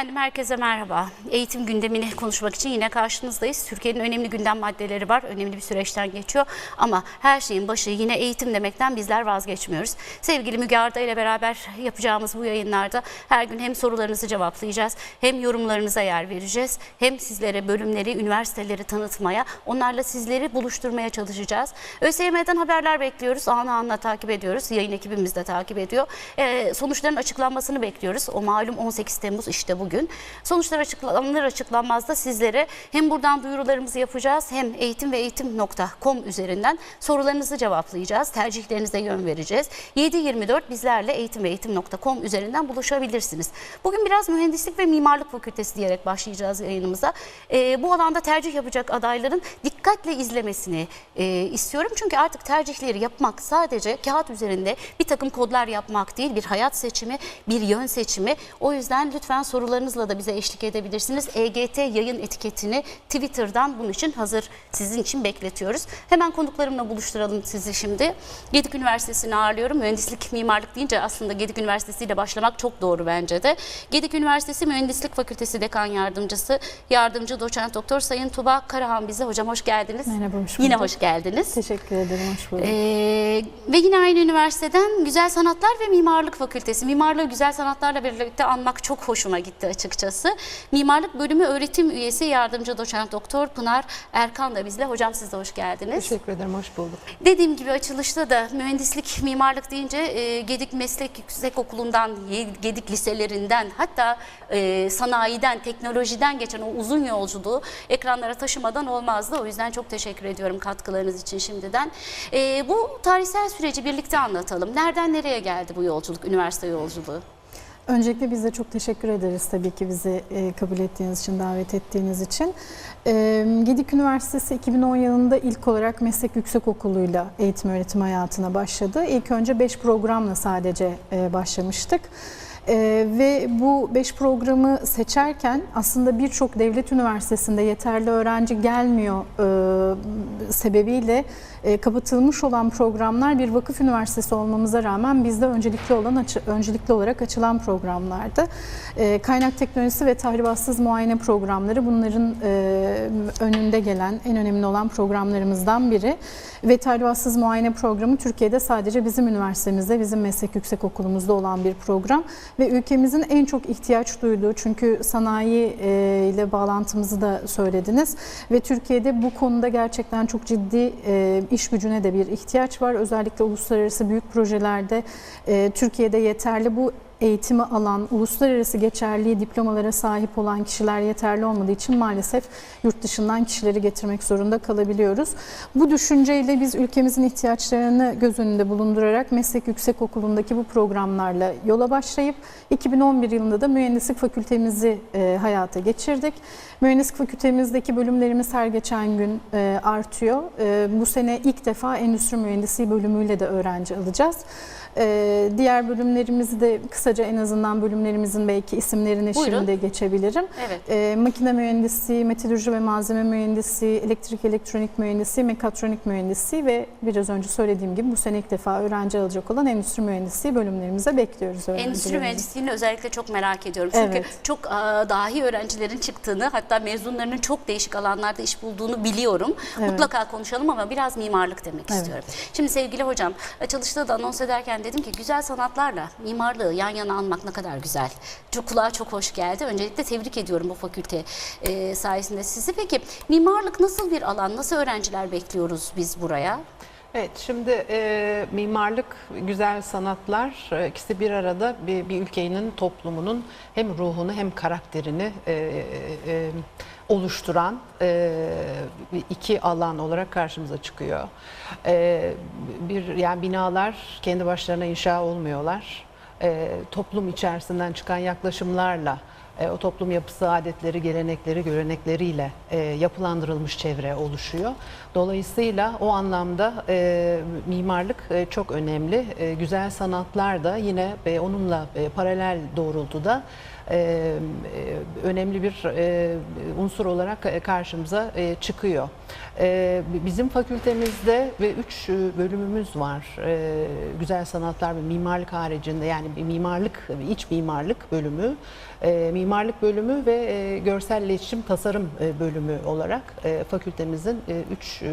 Efendim herkese merhaba. Eğitim gündemini konuşmak için yine karşınızdayız. Türkiye'nin önemli gündem maddeleri var. Önemli bir süreçten geçiyor. Ama her şeyin başı yine eğitim demekten bizler vazgeçmiyoruz. Sevgili Müge Arda ile beraber yapacağımız bu yayınlarda her gün hem sorularınızı cevaplayacağız hem yorumlarınıza yer vereceğiz. Hem sizlere bölümleri, üniversiteleri tanıtmaya, onlarla sizleri buluşturmaya çalışacağız. ÖSYM'den haberler bekliyoruz. Anı anla takip ediyoruz. Yayın ekibimiz de takip ediyor. Ee, sonuçların açıklanmasını bekliyoruz. O malum 18 Temmuz işte bugün. Sonuçlar açıklanır açıklanmaz da sizlere hem buradan duyurularımızı yapacağız hem eğitim ve eğitim.com üzerinden sorularınızı cevaplayacağız. Tercihlerinize yön vereceğiz. 7-24 bizlerle eğitim ve eğitim.com üzerinden buluşabilirsiniz. Bugün biraz mühendislik ve mimarlık fakültesi diyerek başlayacağız yayınımıza. Ee, bu alanda tercih yapacak adayların dikkatle izlemesini e, istiyorum. Çünkü artık tercihleri yapmak sadece kağıt üzerinde bir takım kodlar yapmak değil, bir hayat seçimi, bir yön seçimi. O yüzden lütfen sorularınızla da bize eşlik edebilirsiniz. EGT yayın etiketini Twitter'dan bunun için hazır sizin için bekletiyoruz. Hemen konuklarımla buluşturalım sizi şimdi. Gedik Üniversitesi'ni ağırlıyorum. Mühendislik, mimarlık deyince aslında Gedik Üniversitesi ile başlamak çok doğru bence de. Gedik Üniversitesi Mühendislik Fakültesi Dekan Yardımcısı, Yardımcı Doçent Doktor Sayın Tuba Karahan bize. Hocam hoş geldiniz. Merhaba, hoş Yine bulduk. hoş geldiniz. Teşekkür ederim, hoş bulduk. Ee, ve yine aynı üniversiteden Güzel Sanatlar ve Mimarlık Fakültesi. Mimarlığı güzel sanatlarla birlikte anmak çok hoşuma gitti açıkçası. Mimarlık bölümü öğretim üyesi yardımcı doçent doktor Pınar Erkan da bizle. Hocam siz de hoş geldiniz. Teşekkür ederim, hoş bulduk. Dediğim gibi açılışta da mühendislik, mimarlık deyince e, Gedik Meslek Yüksek Okulu'ndan, Gedik liselerinden hatta e, sanayiden, teknolojiden geçen o uzun yolculuğu ekranlara taşımadan olmazdı. O yüzden çok teşekkür ediyorum katkılarınız için şimdiden. E, bu tarihsel süreci birlikte anlatalım. Nereden nereye geldi bu yolculuk, üniversite yolculuğu? Öncelikle biz de çok teşekkür ederiz tabii ki bizi e, kabul ettiğiniz için, davet ettiğiniz için. E, Gedik Üniversitesi 2010 yılında ilk olarak Meslek Yüksekokulu'yla eğitim öğretim hayatına başladı. İlk önce 5 programla sadece e, başlamıştık. Ee, ve bu 5 programı seçerken aslında birçok devlet üniversitesinde yeterli öğrenci gelmiyor e, sebebiyle e, kapatılmış olan programlar bir vakıf üniversitesi olmamıza rağmen bizde öncelikli olan öncelikli olarak açılan programlardı. E, kaynak teknolojisi ve tahribatsız muayene programları bunların e, önünde gelen en önemli olan programlarımızdan biri. Ve tahribatsız muayene programı Türkiye'de sadece bizim üniversitemizde, bizim meslek yüksekokulumuzda olan bir program ve ülkemizin en çok ihtiyaç duyduğu çünkü sanayi ile bağlantımızı da söylediniz ve Türkiye'de bu konuda gerçekten çok ciddi iş gücüne de bir ihtiyaç var. Özellikle uluslararası büyük projelerde e, Türkiye'de yeterli bu eğitimi alan, uluslararası geçerliği diplomalara sahip olan kişiler yeterli olmadığı için maalesef yurt dışından kişileri getirmek zorunda kalabiliyoruz. Bu düşünceyle biz ülkemizin ihtiyaçlarını göz önünde bulundurarak Meslek Yüksekokulu'ndaki bu programlarla yola başlayıp 2011 yılında da mühendislik fakültemizi e, hayata geçirdik. Mühendislik fakültemizdeki bölümlerimiz her geçen gün e, artıyor. E, bu sene ilk defa endüstri mühendisliği bölümüyle de öğrenci alacağız. Ee, diğer bölümlerimizi de kısaca en azından bölümlerimizin belki isimlerini Buyurun. şimdi geçebilirim. Evet. Ee, makine mühendisliği, metalürji ve malzeme mühendisliği, elektrik elektronik mühendisliği, mekatronik mühendisliği ve biraz önce söylediğim gibi bu sene ilk defa öğrenci alacak olan endüstri mühendisliği bölümlerimize bekliyoruz Endüstri mühendisliğini özellikle çok merak ediyorum. Çünkü Evet. çok e, dahi öğrencilerin çıktığını hatta mezunlarının çok değişik alanlarda iş bulduğunu biliyorum. Evet. Mutlaka konuşalım ama biraz mimarlık demek Evet. istiyorum. Şimdi sevgili hocam açılışta da anons ederken dedim ki güzel sanatlarla mimarlığı yan yana almak ne kadar güzel. Çok kulağa çok hoş geldi. Öncelikle tebrik ediyorum bu fakülte e, sayesinde sizi. Peki mimarlık nasıl bir alan? Nasıl öğrenciler bekliyoruz biz buraya? Evet, şimdi e, mimarlık, güzel sanatlar e, ikisi bir arada bir, bir ülkenin, toplumunun hem ruhunu hem karakterini e, e, oluşturan e, iki alan olarak karşımıza çıkıyor. E, bir yani binalar kendi başlarına inşa olmuyorlar. E, toplum içerisinden çıkan yaklaşımlarla e, o toplum yapısı, adetleri, gelenekleri, görenekleriyle e, yapılandırılmış çevre oluşuyor. Dolayısıyla o anlamda e, mimarlık e, çok önemli. E, güzel sanatlar da yine e, onunla e, paralel doğrultuda e, e, önemli bir e, unsur olarak e, karşımıza e, çıkıyor. E, bizim fakültemizde ve üç e, bölümümüz var. E, güzel sanatlar ve mimarlık haricinde yani bir mimarlık, iç mimarlık bölümü, e, mimarlık bölümü ve e, görsel iletişim tasarım bölümü olarak e, fakültemizin e, üç e,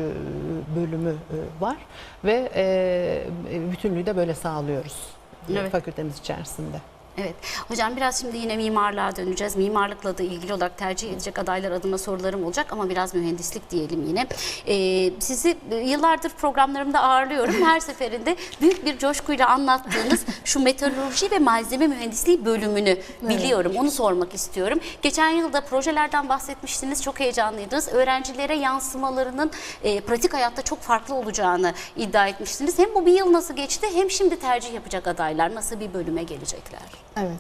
bölümü e, var ve e, bütünlüğü de böyle sağlıyoruz Evet. fakültemiz içerisinde. Evet. Hocam biraz şimdi yine mimarlığa döneceğiz. Mimarlıkla da ilgili olarak tercih edecek adaylar adına sorularım olacak ama biraz mühendislik diyelim yine. Ee, sizi yıllardır programlarımda ağırlıyorum. Her seferinde büyük bir coşkuyla anlattığınız şu meteoroloji ve malzeme mühendisliği bölümünü biliyorum. Onu sormak istiyorum. Geçen yılda projelerden bahsetmiştiniz. Çok heyecanlıydınız. Öğrencilere yansımalarının e, pratik hayatta çok farklı olacağını iddia etmiştiniz. Hem bu bir yıl nasıl geçti hem şimdi tercih yapacak adaylar nasıl bir bölüme gelecekler? Evet.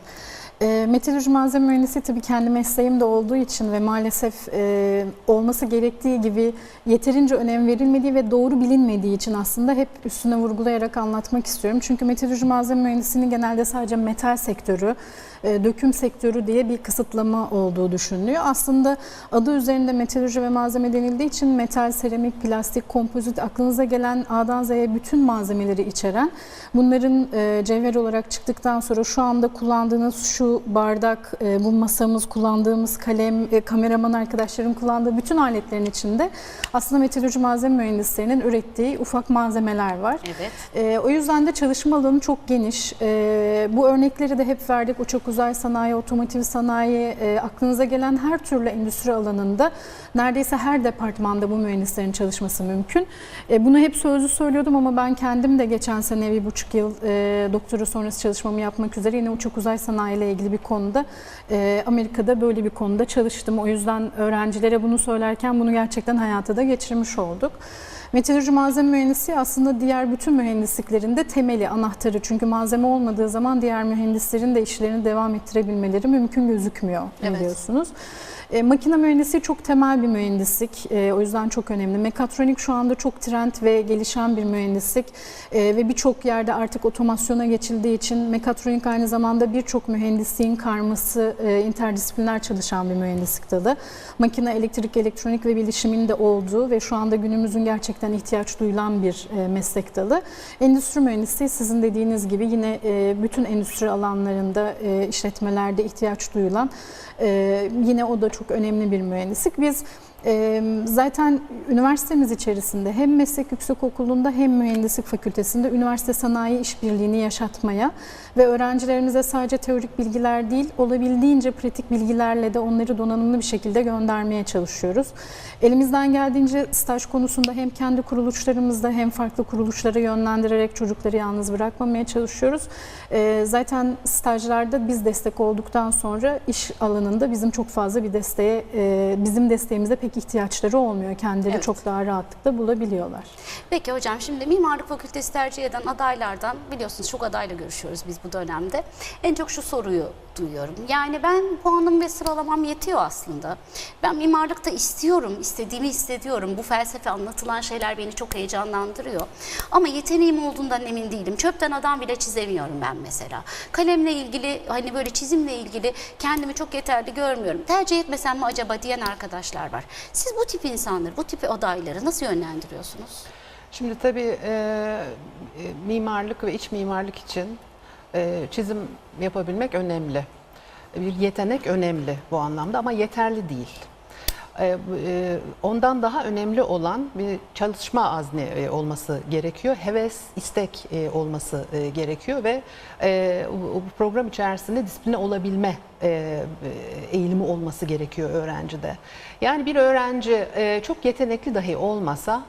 E, meteoroloji malzeme mühendisi tabii kendi mesleğim de olduğu için ve maalesef e, olması gerektiği gibi yeterince önem verilmediği ve doğru bilinmediği için aslında hep üstüne vurgulayarak anlatmak istiyorum. Çünkü meteoroloji malzeme mühendisliğinin genelde sadece metal sektörü, e, döküm sektörü diye bir kısıtlama olduğu düşünülüyor. Aslında adı üzerinde meteoroloji ve malzeme denildiği için metal, seramik, plastik, kompozit aklınıza gelen A'dan Z'ye bütün malzemeleri içeren bunların e, cevher olarak çıktıktan sonra şu anda kullandığınız şu bardak, e, bu masamız, kullandığımız kalem, e, kameraman arkadaşlarım kullandığı bütün aletlerin içinde aslında meteoroloji malzeme mühendislerinin ürettiği ufak malzemeler var. Evet. Ee, o yüzden de çalışma alanı çok geniş. Ee, bu örnekleri de hep verdik. Uçak uzay sanayi, otomotiv sanayi, e, aklınıza gelen her türlü endüstri alanında neredeyse her departmanda bu mühendislerin çalışması mümkün. E, bunu hep sözlü söylüyordum ama ben kendim de geçen sene bir buçuk yıl e, doktora sonrası çalışmamı yapmak üzere yine uçak uzay sanayi ile ilgili bir konuda e, Amerika'da böyle bir konuda çalıştım. O yüzden öğrencilere bunu söylerken bunu gerçekten hayata da geçirmiş olduk. Meteoroloji malzeme mühendisi aslında diğer bütün mühendisliklerin de temeli, anahtarı. Çünkü malzeme olmadığı zaman diğer mühendislerin de işlerini devam ettirebilmeleri mümkün gözükmüyor Evet. biliyorsunuz. E, makine mühendisliği çok temel bir mühendislik. E, o yüzden çok önemli. Mekatronik şu anda çok trend ve gelişen bir mühendislik. E, ve birçok yerde artık otomasyona geçildiği için mekatronik aynı zamanda birçok mühendisliğin karması, e, interdisipliner çalışan bir mühendislik dalı. Makine, elektrik, elektronik ve bilişimin de olduğu ve şu anda günümüzün gerçekten ihtiyaç duyulan bir e, meslek dalı. Endüstri mühendisliği sizin dediğiniz gibi yine e, bütün endüstri alanlarında, e, işletmelerde ihtiyaç duyulan ee, yine o da çok önemli bir mühendislik. Biz zaten üniversitemiz içerisinde hem meslek yüksekokulu'nda hem mühendislik fakültesinde üniversite sanayi işbirliğini yaşatmaya ve öğrencilerimize sadece teorik bilgiler değil olabildiğince pratik bilgilerle de onları donanımlı bir şekilde göndermeye çalışıyoruz. Elimizden geldiğince staj konusunda hem kendi kuruluşlarımızda hem farklı kuruluşlara yönlendirerek çocukları yalnız bırakmamaya çalışıyoruz. Zaten stajlarda biz destek olduktan sonra iş alanında bizim çok fazla bir desteğe, e, bizim desteğimize pek ihtiyaçları olmuyor. Kendileri Evet. çok daha rahatlıkla bulabiliyorlar. Peki hocam şimdi mimarlık fakültesi tercih eden adaylardan biliyorsunuz çok adayla görüşüyoruz biz bu dönemde. En çok şu soruyu duyuyorum. Yani ben puanım ve sıralamam yetiyor aslında. Ben mimarlıkta istiyorum, istediğimi hissediyorum. Bu felsefe anlatılan şeyler beni çok heyecanlandırıyor. Ama yeteneğim olduğundan emin değilim. Çöpten adam bile çizemiyorum ben mesela. Kalemle ilgili hani böyle çizimle ilgili kendimi çok yeterli görmüyorum. Tercih etmesem mi acaba diyen arkadaşlar var. Siz bu tip insanları, bu tip adayları nasıl yönlendiriyorsunuz? Şimdi tabii e, e, mimarlık ve iç mimarlık için e, çizim yapabilmek önemli. Bir yetenek önemli bu anlamda ama yeterli değil. E, e, ondan daha önemli olan bir çalışma azni e, olması gerekiyor. Heves, istek e, olması gerekiyor ve program içerisinde disipline olabilme eğilimi olması gerekiyor öğrencide. Yani bir öğrenci çok yetenekli dahi olmasa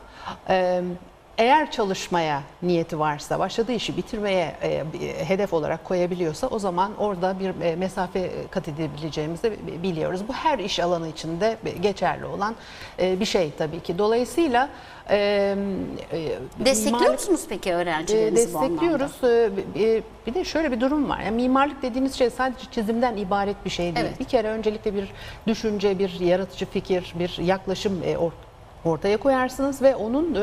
eğer çalışmaya niyeti varsa, başladığı işi bitirmeye e, hedef olarak koyabiliyorsa o zaman orada bir e, mesafe kat edebileceğimizi bi- biliyoruz. Bu her iş alanı içinde geçerli olan e, bir şey tabii ki. Dolayısıyla e, e, Destekliyor musunuz peki e, öğrencilerinizi bu anlamda? destekliyoruz. E, e, Bir de şöyle bir durum var. Yani mimarlık dediğimiz şey sadece çizimden ibaret bir şey değil. Evet. Bir kere öncelikle bir düşünce, bir yaratıcı fikir, bir yaklaşım e, or- ortaya koyarsınız ve onun e,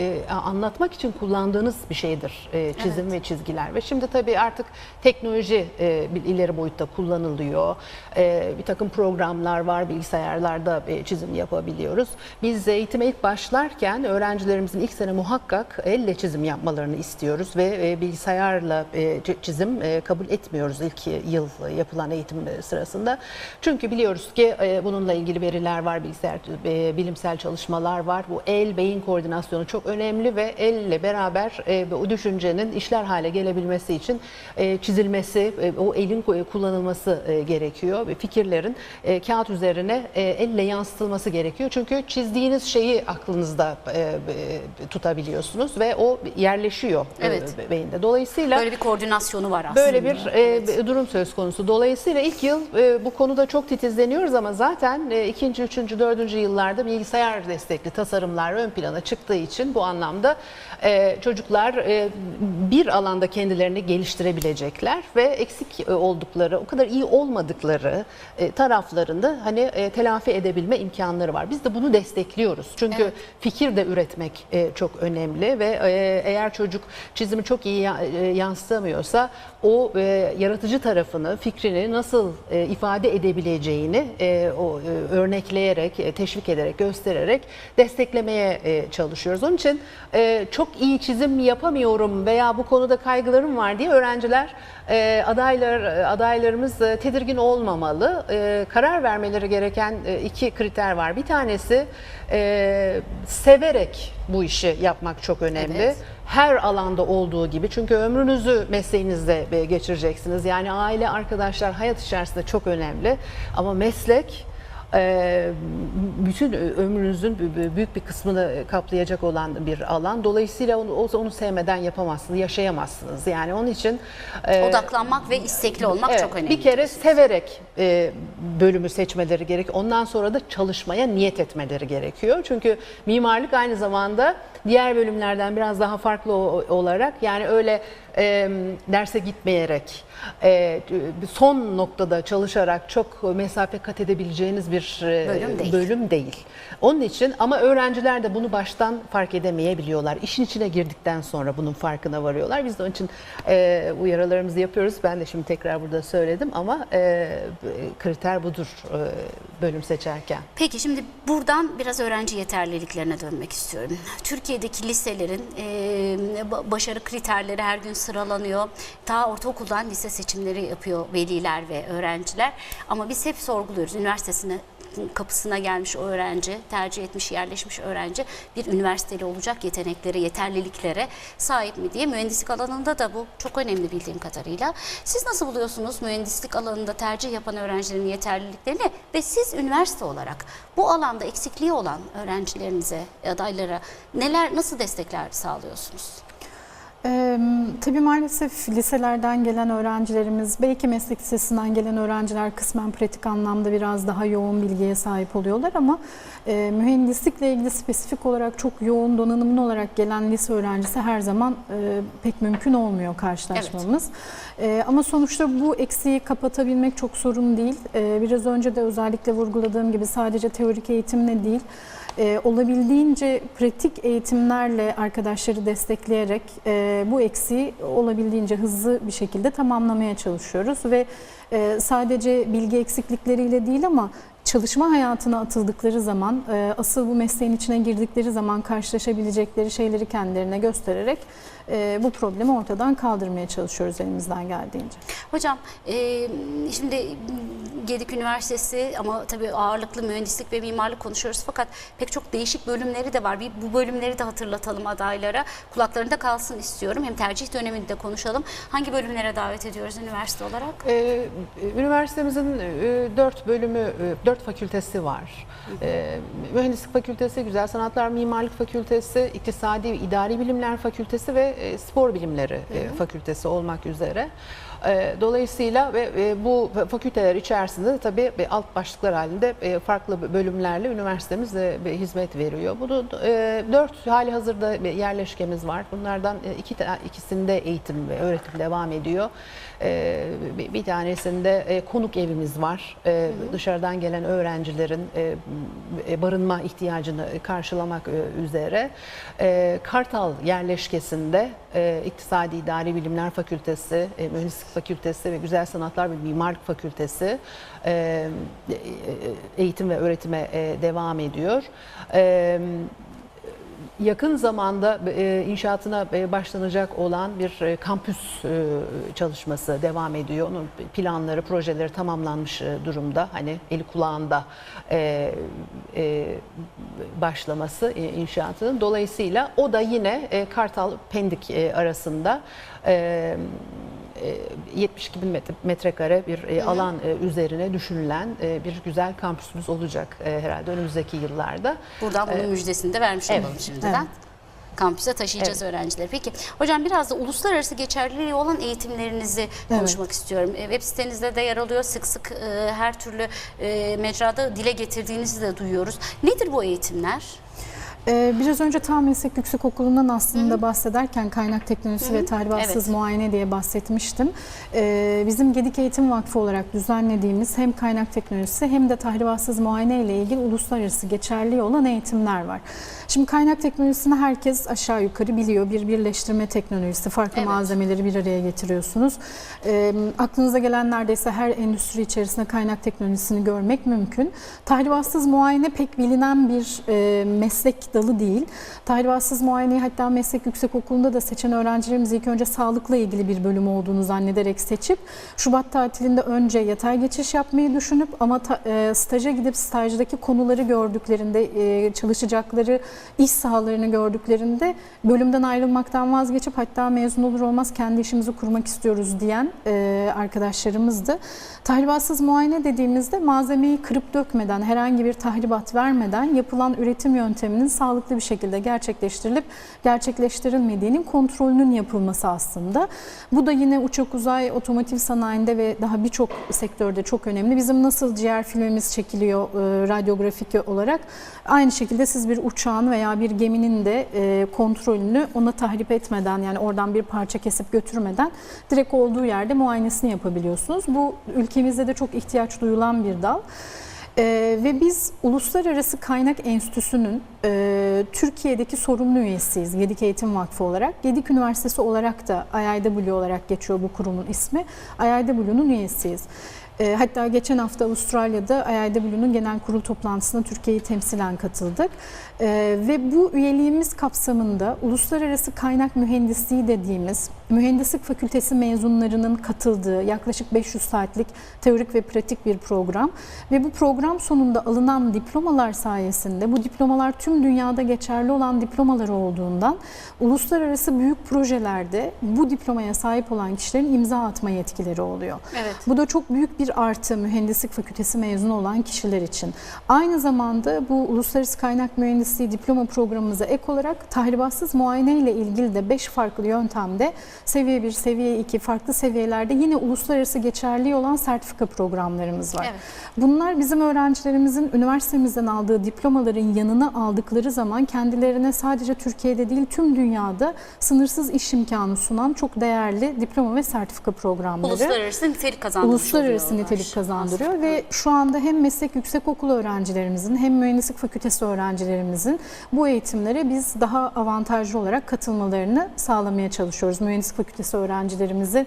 e, anlatmak için kullandığınız bir şeydir e, çizim Evet. ve çizgiler. Ve şimdi tabii artık teknoloji e, ileri boyutta kullanılıyor. E, bir takım programlar var, bilgisayarlarda e, çizim yapabiliyoruz. Biz eğitime ilk başlarken öğrencilerimizin ilk sene muhakkak elle çizim yapmalarını istiyoruz ve e, bilgisayarla e, çi- çizim e, kabul etmiyoruz ilk yıl yapılan eğitim sırasında. Çünkü biliyoruz ki e, bununla ilgili veriler var, bilgisayar e, bilimsel çalışmalar var. Bu el beyin koordinasyonu çok önemli ve elle beraber e, o düşüncenin işler hale gelebilmesi için e, çizilmesi, e, o elin kullanılması e, gerekiyor ve fikirlerin e, kağıt üzerine e, elle yansıtılması gerekiyor. Çünkü çizdiğiniz şeyi aklınızda e, e, tutabiliyorsunuz ve o yerleşiyor e, Evet. beyinde. Dolayısıyla Böyle bir koordinasyonu var aslında. Böyle bir e, durum söz konusu. Dolayısıyla ilk yıl e, bu konuda çok titizleniyoruz ama zaten e, ikinci, üçüncü, dördüncü yıllarda bilgisayar destekli tasarımlar ön plana çıktığı için bu anlamda e, çocuklar e, bir alanda kendilerini geliştirebilecekler ve eksik e, oldukları, o kadar iyi olmadıkları e, taraflarında hani e, telafi edebilme imkanları var. Biz de bunu destekliyoruz. Çünkü Evet. fikir de üretmek e, çok önemli ve e, eğer çocuk çizimi çok iyi e, yansıtamıyorsa o e, yaratıcı tarafını, fikrini nasıl e, ifade edebileceğini e, o e, örnekleyerek, e, teşvik ederek, göstererek desteklemeye e, çalışıyoruz. Onun için e, çok iyi çizim yapamıyorum veya bu konuda kaygılarım var diye öğrenciler e, adaylar adaylarımız e, tedirgin olmamalı. E, karar vermeleri gereken e, iki kriter var. Bir tanesi e, severek bu işi yapmak çok önemli. Evet. Her alanda olduğu gibi çünkü ömrünüzü mesleğinizde geçireceksiniz. Yani aile, arkadaşlar hayat içerisinde çok önemli. Ama meslek bütün ömrünüzün büyük bir kısmını kaplayacak olan bir alan. Dolayısıyla onu, onu sevmeden yapamazsınız, yaşayamazsınız. Yani onun için e, Odaklanmak ve istekli olmak Evet, çok önemli. Bir kere severek e, bölümü seçmeleri gerek. Ondan sonra da çalışmaya niyet etmeleri gerekiyor. Çünkü mimarlık aynı zamanda diğer bölümlerden biraz daha farklı olarak yani öyle e, derse gitmeyerek e, son noktada çalışarak çok mesafe kat edebileceğiniz bir e, Bölüm değil. bölüm değil. Onun için ama öğrenciler de bunu baştan fark edemeyebiliyorlar. İşin içine girdikten sonra bunun farkına varıyorlar. Biz de onun için e, uyarılarımızı yapıyoruz. Ben de şimdi tekrar burada söyledim ama e, kriter budur e, bölüm seçerken. Peki şimdi buradan biraz öğrenci yeterliliklerine dönmek istiyorum. Türkiye'deki liselerin e, ba- başarı kriterleri her gün sıralanıyor. Ta ortaokuldan lise seçimleri yapıyor veliler ve öğrenciler. Ama biz hep sorguluyoruz. Üniversitesine kapısına gelmiş öğrenci, tercih etmiş, yerleşmiş öğrenci bir üniversiteli olacak yeteneklere, yeterliliklere sahip mi diye. Mühendislik alanında da bu çok önemli bildiğim kadarıyla. Siz nasıl buluyorsunuz mühendislik alanında tercih yapan öğrencilerin yeterliliklerini ve siz üniversite olarak bu alanda eksikliği olan öğrencilerinize, adaylara neler, nasıl destekler sağlıyorsunuz? Ee, tabii maalesef liselerden gelen öğrencilerimiz, belki meslek lisesinden gelen öğrenciler kısmen pratik anlamda biraz daha yoğun bilgiye sahip oluyorlar ama e, mühendislikle ilgili spesifik olarak çok yoğun donanımlı olarak gelen lise öğrencisi her zaman e, pek mümkün olmuyor karşılaşmamız. E, ama sonuçta bu eksiği kapatabilmek çok sorun değil. E, biraz önce de özellikle vurguladığım gibi sadece teorik eğitimle değil, e, olabildiğince pratik eğitimlerle arkadaşları destekleyerek e, bu eksiği olabildiğince hızlı bir şekilde tamamlamaya çalışıyoruz ve e, sadece bilgi eksiklikleriyle değil ama çalışma hayatına atıldıkları zaman, e, asıl bu mesleğin içine girdikleri zaman karşılaşabilecekleri şeyleri kendilerine göstererek e, bu problemi ortadan kaldırmaya çalışıyoruz elimizden geldiğince. Hocam, e, şimdi Gedik Üniversitesi ama tabii ağırlıklı mühendislik ve mimarlık konuşuyoruz fakat pek çok değişik bölümleri de var. Bir bu bölümleri de hatırlatalım adaylara. Kulaklarında kalsın istiyorum. Hem tercih döneminde de konuşalım. Hangi bölümlere davet ediyoruz üniversite olarak? Üniversitemizin dört bölümü, 44 fakültesi var. E, mühendislik fakültesi, güzel sanatlar, mimarlık fakültesi, iktisadi, idari bilimler fakültesi ve e, spor bilimleri e, fakültesi olmak üzere. E, Dolayısıyla ve e, bu fakülteler içerisinde de tabii alt başlıklar halinde e, farklı bölümlerle üniversitemiz hizmet veriyor. Bunu e, dört hali hazırda yerleşkemiz var. Bunlardan iki ikisinde eğitim ve öğretim devam ediyor. E, bir- tanesinde konuk evimiz var. E, Dışarıdan gelen öğrencilerin barınma ihtiyacını karşılamak üzere. Kartal yerleşkesinde İktisadi İdari Bilimler Fakültesi, Mühendislik Fakültesi ve Güzel Sanatlar ve Mimarlık Fakültesi e, e, eğitim ve öğretime e, devam ediyor. Yakın zamanda inşaatına başlanacak olan bir kampüs çalışması devam ediyor. Onun planları, projeleri tamamlanmış durumda. Hani eli kulağında başlaması inşaatının. Dolayısıyla o da yine Kartal Pendik arasında 72 bin metre- metrekare bir e, alan e, üzerine düşünülen e, bir güzel kampüsümüz olacak e, herhalde önümüzdeki yıllarda. Buradan bunun müjdesini de vermiş Evet. olalım şimdiden. Kampüse taşıyacağız öğrencileri. Peki hocam biraz da uluslararası geçerliliği olan eğitimlerinizi konuşmak istiyorum. E, Web sitenizde de yer alıyor. Sık sık e, her türlü e, mecrada dile getirdiğinizi de duyuyoruz. Nedir bu eğitimler? Ee, biraz önce Tam Meslek Yüksekokulu'ndan aslında bahsederken kaynak teknolojisi ve tahribatsız Evet. muayene diye bahsetmiştim. Ee, bizim Gedik Eğitim Vakfı olarak düzenlediğimiz hem kaynak teknolojisi hem de tahribatsız muayene ile ilgili uluslararası geçerliği olan eğitimler var. Şimdi kaynak teknolojisini herkes aşağı yukarı biliyor. Bir birleştirme teknolojisi, farklı Evet. malzemeleri bir araya getiriyorsunuz. Ee, aklınıza gelen neredeyse her endüstri içerisinde kaynak teknolojisini görmek mümkün. Tahribatsız muayene pek bilinen bir e, meslek dalı değil. Tahribatsız muayeneyi hatta meslek yüksekokulu'nda da seçen öğrencilerimiz ilk önce sağlıkla ilgili bir bölüm olduğunu zannederek seçip Şubat tatilinde önce yatay geçiş yapmayı düşünüp ama ta- e, staja gidip stajdaki konuları gördüklerinde e, çalışacakları iş sahalarını gördüklerinde bölümden ayrılmaktan vazgeçip hatta mezun olur olmaz kendi işimizi kurmak istiyoruz diyen e, arkadaşlarımızdı. Tahribatsız muayene dediğimizde malzemeyi kırıp dökmeden, herhangi bir tahribat vermeden yapılan üretim yönteminin sağlıklı bir şekilde gerçekleştirilip gerçekleştirilmediğinin kontrolünün yapılması aslında. Bu da yine uçak uzay, otomotiv sanayinde ve daha birçok sektörde çok önemli. Bizim nasıl ciğer filmimiz çekiliyor e, radyografik olarak aynı şekilde siz bir uçağın veya bir geminin de e, kontrolünü ona tahrip etmeden yani oradan bir parça kesip götürmeden direkt olduğu yerde muayenesini yapabiliyorsunuz. Bu ülkemizde de çok ihtiyaç duyulan bir dal. Ee, ve biz Uluslararası Kaynak Enstitüsü'nün e, Türkiye'deki sorumlu üyesiyiz Gedik Eğitim Vakfı olarak. Gedik Üniversitesi olarak da IIW olarak geçiyor bu kurumun ismi. IIW'nun üyesiyiz. E, hatta geçen hafta Avustralya'da IIW'nun genel kurul toplantısına Türkiye'yi temsilen katıldık. E, ve bu üyeliğimiz kapsamında uluslararası kaynak mühendisliği dediğimiz mühendislik fakültesi mezunlarının katıldığı yaklaşık 500 saatlik teorik ve pratik bir program ve bu program sonunda alınan diplomalar sayesinde bu diplomalar tüm dünyada geçerli olan diplomalar olduğundan uluslararası büyük projelerde bu diplomaya sahip olan kişilerin imza atma yetkileri oluyor. Evet. Bu da çok büyük bir artı mühendislik fakültesi mezunu olan kişiler için. Aynı zamanda bu uluslararası kaynak mühendisliği diploma programımıza ek olarak tahribatsız muayene ile ilgili de 5 farklı yöntemde seviye 1, seviye 2 farklı seviyelerde yine uluslararası geçerliği olan sertifika programlarımız var. Evet. Bunlar bizim öğrencilerimizin üniversitemizden aldığı diplomaların yanına aldıkları zaman kendilerine sadece Türkiye'de değil tüm dünyada sınırsız iş imkanı sunan çok değerli diploma ve sertifika programları. Uluslararası nitelik kazandırmış Uluslararası nitelik kazandırıyor aslında. ve şu anda hem meslek yüksekokulu öğrencilerimizin hem mühendislik fakültesi öğrencilerimizin bu eğitimlere biz daha avantajlı olarak katılmalarını sağlamaya çalışıyoruz. Mühendislik fakültesi öğrencilerimizin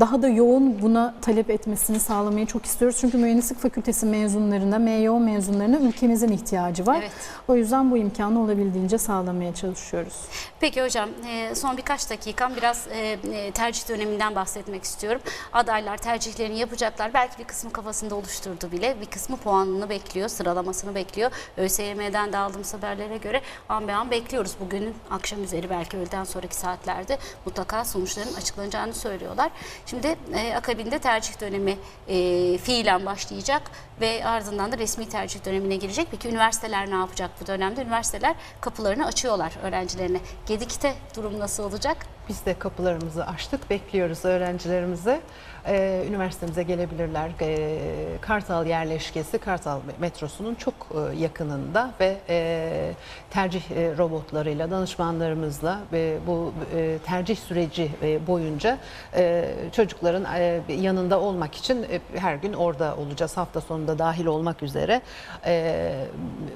daha da yoğun buna talep etmesini sağlamayı çok istiyoruz. Çünkü mühendislik fakültesi mezunlarına, MYO mezunlarına ülkemizin ihtiyacı var. Evet. O yüzden bu imkanı olabildiğince sağlamaya çalışıyoruz. Peki hocam e, son birkaç dakikam biraz e, e, tercih döneminden bahsetmek istiyorum. Adaylar tercihlerini yapacaklar. Belki bir kısmı kafasında oluşturdu bile. Bir kısmı puanını bekliyor, sıralamasını bekliyor. ÖSYM'den de aldığımız haberlere göre an be an bekliyoruz. Bugünün akşam üzeri belki öğleden sonraki saatlerde mutlaka sonuçların açıklanacağını söylüyorlar. Şimdi e, akabinde tercih dönemi e, fiilen başlayacak ve ardından da resmi tercih dönemine girecek. Peki üniversiteler ne yapacak bu dönemde? Üniversiteler kapılarını açıyorlar öğrencilerine. Gedik'te durum nasıl olacak? Biz de kapılarımızı açtık, bekliyoruz öğrencilerimizi. Ee, üniversitemize gelebilirler. Ee, Kartal yerleşkesi, Kartal metrosunun çok e, yakınında ve e, tercih e, robotlarıyla, danışmanlarımızla ve bu e, tercih süreci e, boyunca e, çocukların e, yanında olmak için e, her gün orada olacağız. Hafta sonunda dahil olmak üzere e,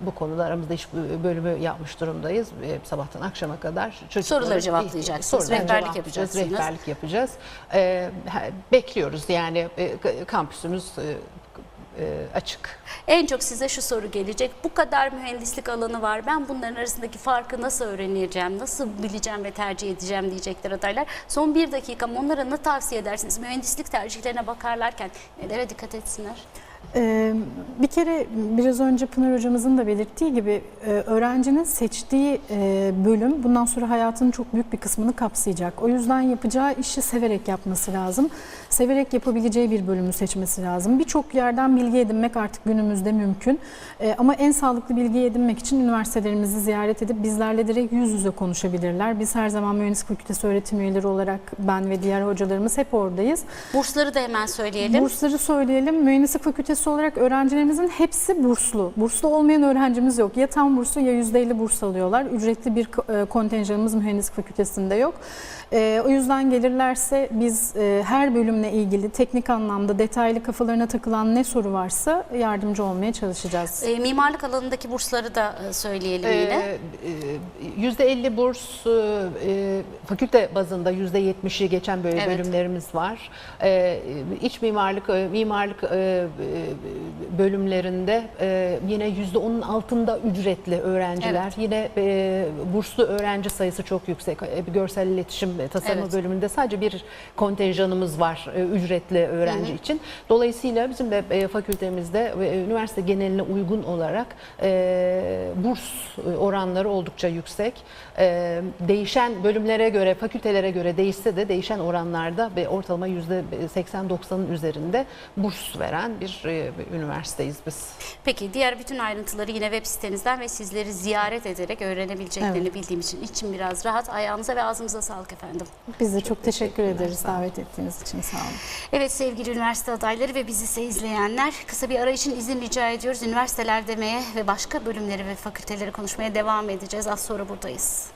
bu konuda aramızda iş bölümü yapmış durumdayız. E, sabahtan akşama kadar Soruları cevaplayacaksınız, rehberlik yapacaksınız. Rehberlik yapacağız. E, he- bekliyoruz yani e, kampüsümüz e, e, açık. En çok size şu soru gelecek. Bu kadar mühendislik alanı var. Ben bunların arasındaki farkı nasıl öğreneceğim, nasıl bileceğim ve tercih edeceğim diyecekler adaylar. Son bir dakikam onlara ne tavsiye edersiniz? Mühendislik tercihlerine bakarlarken nelere dikkat etsinler? Ee, bir kere biraz önce Pınar hocamızın da belirttiği gibi e, öğrencinin seçtiği e, bölüm bundan sonra hayatının çok büyük bir kısmını kapsayacak. O yüzden yapacağı işi severek yapması lazım. Severek yapabileceği bir bölümü seçmesi lazım. Birçok yerden bilgi edinmek artık günümüzde mümkün. E, Ama en sağlıklı bilgiyi edinmek için üniversitelerimizi ziyaret edip bizlerle direkt yüz yüze konuşabilirler. Biz her zaman Mühendislik Fakültesi öğretim üyeleri olarak ben ve diğer hocalarımız hep oradayız. Bursları da hemen söyleyelim. Bursları söyleyelim. Mühendislik fakültesi olarak öğrencilerimizin hepsi burslu. Burslu olmayan öğrencimiz yok. Ya tam burslu ya %50 burs alıyorlar. Ücretli bir e, kontenjanımız mühendislik fakültesinde yok. E, o yüzden gelirlerse biz e, her bölümle ilgili teknik anlamda detaylı kafalarına takılan ne soru varsa yardımcı olmaya çalışacağız. E, mimarlık alanındaki bursları da e, söyleyelim yine. E, %50 burs e, e, fakülte bazında %70'i geçen böyle Evet. bölümlerimiz var. Ee, İç mimarlık, e, mimarlık e, e, bölümlerinde e, yine %10'un altında ücretli öğrenciler. Evet. Yine e, burslu öğrenci sayısı çok yüksek. E, Görsel iletişim e, tasarımı Evet. bölümünde sadece bir kontenjanımız var e, ücretli öğrenci için. Dolayısıyla bizim de e, fakültemizde ve e, üniversite geneline uygun olarak e, burs e, oranları oldukça yüksek. E, değişen bölümlere göre, fakültelere göre değişse de değişen oranlarda ve ortalama %80-90'ın üzerinde burs veren bir e, üniversiteyiz biz. Peki diğer bütün ayrıntıları yine web sitenizden ve sizleri ziyaret ederek öğrenebileceklerini Evet. bildiğim için içim biraz rahat. Ayağınıza ve ağzınıza sağlık efendim. Biz de çok teşekkür teşekkürler, ederiz davet ettiğiniz için. Sağ olun. Evet sevgili üniversite adayları ve bizi ise izleyenler kısa bir ara için izin rica ediyoruz. Üniversiteler demeye ve başka bölümleri ve fakülteleri konuşmaya devam edeceğiz. Az sonra buradayız.